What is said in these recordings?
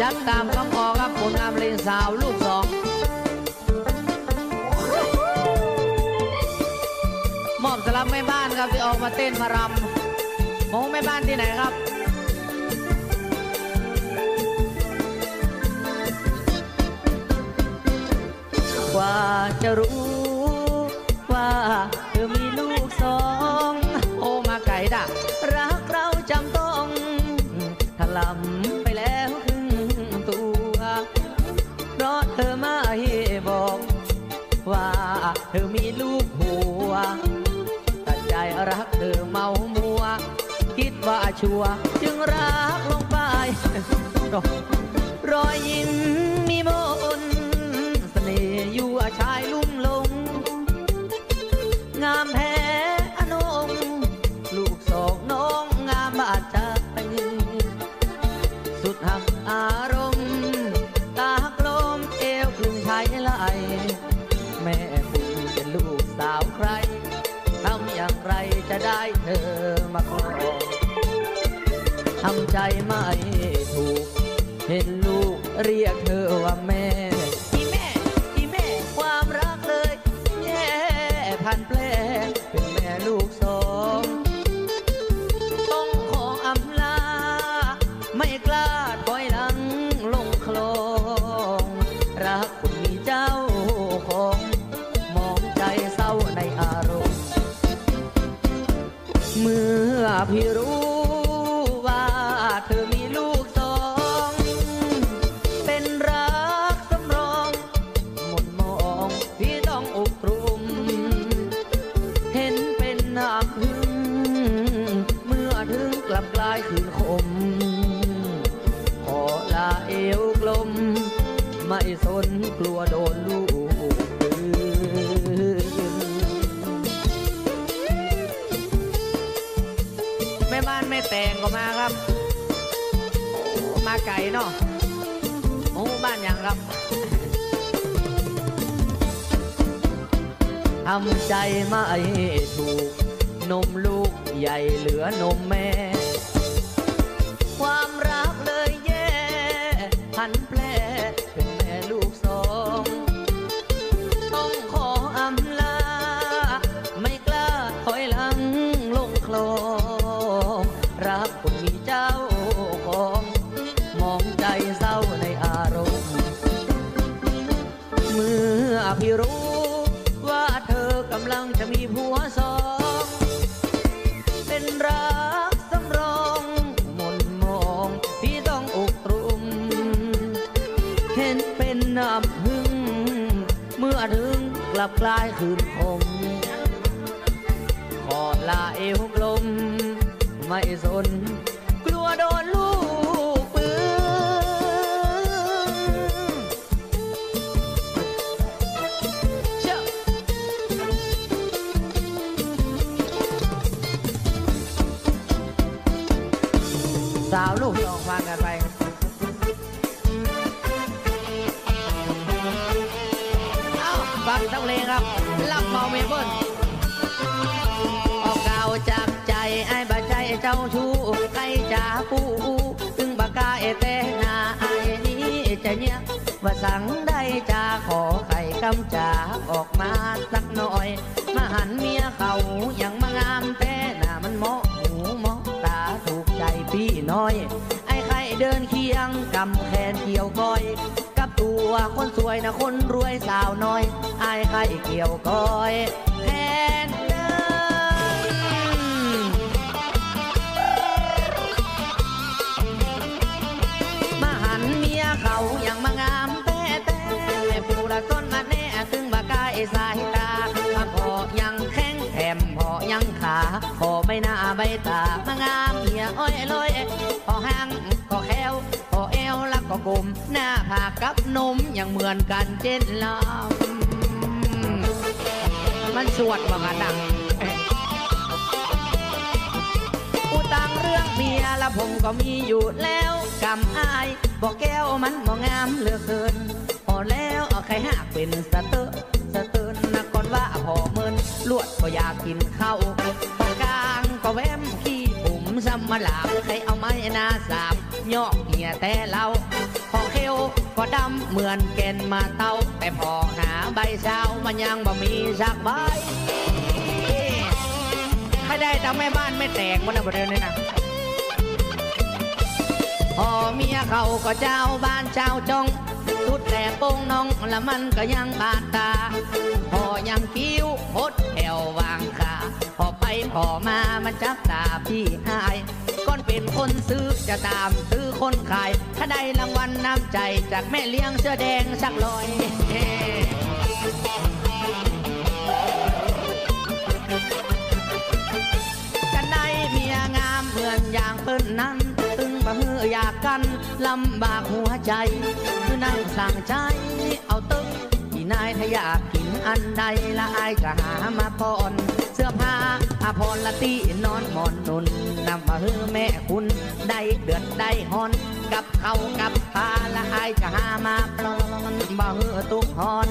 จัดตามคำขอครับผลงานเพลงสาวลูกสองมอบสำรับแม่บ้านครับที่ออกมาเต้นมารำมองแม่บ้านที่ไหนครับกว่าจะรู้ ชัวจึงรักลงไป ทำใจไม่ถูก เห็นลูกเรียกเธอว่าแม่ อีแม่ อีแม่ ความรักเลยแย่พันแปลเป็นแม่ลูกสองต้องขออำลา ไม่กล้าถอยหลังลงคลอง รักคุณมีเจ้าของ มองใจเศร้าในอารมณ์ เมื่อพี่รู้ ไม่สนกลัวโดนลูกปืนแม่บ้านไม่แต่งก็มาครับ มาไก่เนาะโอ้บ้านอย่างครับทำใจไม่ถูก นมลูกใหญ่เหลือนมแม่ ความ ว่าเธอกำลังจะมีผัวสอง เป็นรักสำรองหมนมองพี่ต้องอกตรุม เห็นเป็นน้ำพึ่งเมื่อถึงกลับกลายคืนคมขอลาเอวกลม ไม่สนาใจเจ้าชู้ใครจ่าปูถึงบากาเอเตนาไอ้นี้จะเนี่ยว่าสั่งได้จ่าขอไข่กำจ่าออกมาสักหน่อย มาหันเมียเขาอย่างมางามแต่หน้ามันเหมาะหูเหมาะตาถูกใจพี่น้อย ไอ้ไข่เดินเคียงกำแขนเกี่ยวก้อย กับตัวคนสวยนะคนรวยสาวน้อย ไอ้ไข่เกี่ยวก้อยแขน ก็กลมหน้าผากกับนมยังเหมือนกันเช่นลำมันสวดว่ากันดังกูตังเรื่องเมียละผมก็มีอยู่แล้วกำอายบอกแก้วมันบ่งามเหลือเกินพอแล้วเอาใครหากเป็นสะเตอร์สะเตินนะก่อนว่าพอเมินลวดก็อยากกินข้าวกกลางก็แวมขี้ผมซ้ำมาหลามใครเอาไม้หน้าสาม ยอกเหี่ยแต่เราพอเขียวก็ดำเหมือนแกนมาเต้า แต่พอหาใบเช้ามันยังบ่มีสักใบใครได้ทำแม่บ้านไม่แตกมันนะประเด็นนี้นะพอเมียเขาก็เจ้าบ้านเจ้าจงสุดแต่โป้งน้องละมันก็ยังบาดตา พอยังกิ้วพดแถววางขาพอไปพอมามันจักตาพี่หาย ก่อนเป็นคนซื้อจะตามซื้อคนขาย ถ้าได้รางวัลน้ำใจจากแม่เลี้ยงเสื้อแดงสักลอยกันได้เมียงามเหมือนอย่างเปิ้นนั้น ตึงบ่ฮืออยากกันลำบากหัวใจ คือนั่งสั่งใจ เอาตึกที่นายถ้าอยากกินอันใดละอายก็หามาปอน อผ้าอาพรละตีนอนหมอนนุนนำมาฮือแม่คุณ ได้เดือดได้ฮอน กับเขากับปลาละอายก็หามาปลอนบ่ฮือตุกฮอน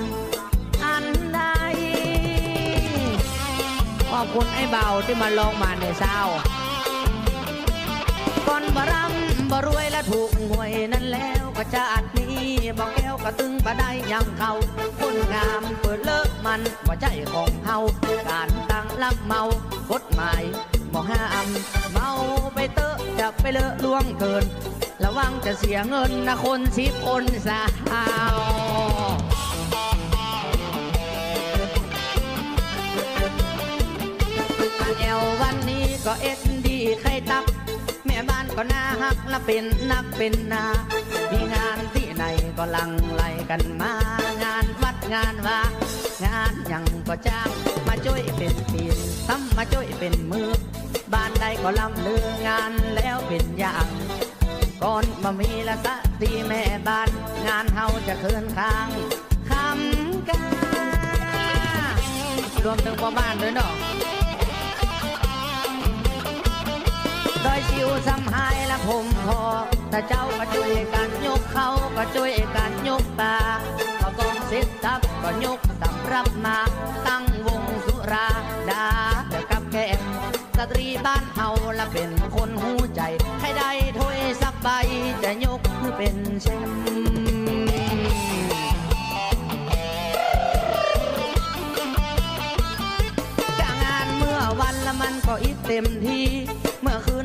อันใดขอบคุณไอ้เบาที่มาลองมาในเศร้าก่อนบารำบรวยและถูกหวยนั่นแล้วก็ชาตินี้ บอกแก้วก็ตึงประได้ยังเขาคนงามเปิดเลิกมันว่าใจของเฮาการตั้งลักเมากฎหมายบ่ห้ามเมาไปเตอะจะไปเลอะล่วงเกิน ระวังจะเสียเงินนะคนสิบคนสาวแอววันนี้ก็เอ็ดดีใครตัก แม่บ้านก็น่าฮักและเป็นนักเป็นนา มีงานที่ ไหนก็ลังไหลกันมางานวัดงานว่างานยังก็จ้างมาช่วยเป็นปีนซ้ำมาช่วยเป็นมือบ้านใดก็ลำลืองานแล้วเป็นอย่างก่อนมามีละสะตีแม่บ้าน งานเฮาจะคืนค้างคำการวมถึงพ่อบ้านด้วยเนาะ โดยชิวสำหายและผมพอแต่เจ้าก็ช่วยกันยกเขาก็ช่วยกันยกตาก็กองเสร็จทับก็ยกสำรับมา ตั้งวงสุราดาเดอกับแกสตรีบ้านเฮาและเป็นคนหูใจ ให้ได้ถ้วยสักใบจะยกคือเป็นแชมป์จ้างงานเมื่อวันละมันก็อีกเต็มที่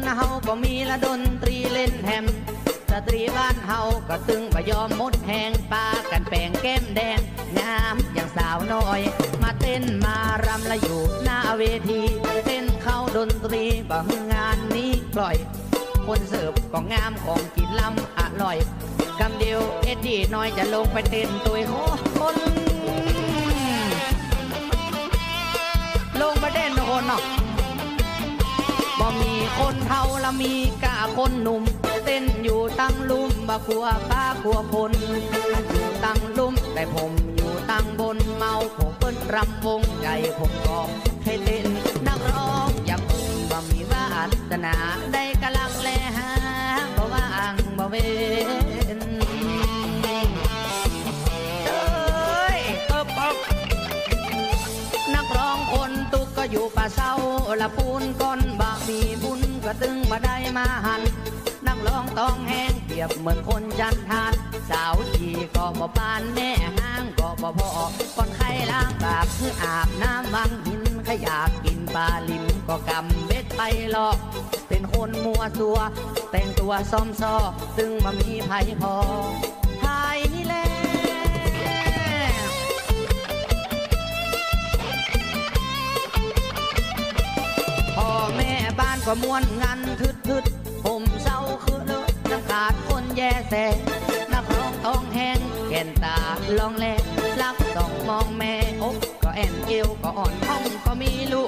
เมื่อคืนเฮาก็มีละดนตรีเล่นแฮมสตรีบ้านเฮาก็ตึงบ่ยอมมดแหงปากันแปลงแก้มแดงงามอย่างสาวน้อย มาเต้นมารำละอยู่หน้าเวที เต้นเข้าดนตรีบ่งงานนี้ปล่อย คนเสิร์ฟก็งามของกินล้ำอร่อยคำเดียวเอ็ดดี้น้อยจะลงไปเต้นตัวคนลงไปเด็นคนเนาะ คนเท่าละมีกะคนหนุ่ม เต้นอยู่ตั้งลุ่มบ่กลัวป้ากลัวพลอยู่ตั้งลุ่มแต่ผมอยู่ตั้งบนเมาผมเปิ้นรำวงใจผมก็ให้เต้นนักร้องอย่างผมบ่มีวาสนาได้กำลังแลหาบ่ว่างบ่เว้นเอ้ยเอบอบนักร้องคนตุกก็อยู่ป่าเศร้าละปูนก้อนบะมีบุญ ก็ตึงมาได้มาหัน นักร้องต้องแห้งเปรียบเหมือนคนจันทาน สาวจีก็บ่ปานแม่ห้างก็บ่พอก่อนใครล้างบาปคืออาบน้ำวังหินขอยากกินปลาลิมก็กำเบ็ดไปหลอก เป็นคนมัวสัว แต่งตัวซ้อมซอตึงมามีไผพอ ก็ม้วนงันทึดทึดผมเศร้าคือเลอะน้ำขาดคนแย่แสนักร้องต้องแห้งแก่นตาลองแลรักต้องมองแม่อกก็แอนเอวก็อ่อนห้องก็มีลูก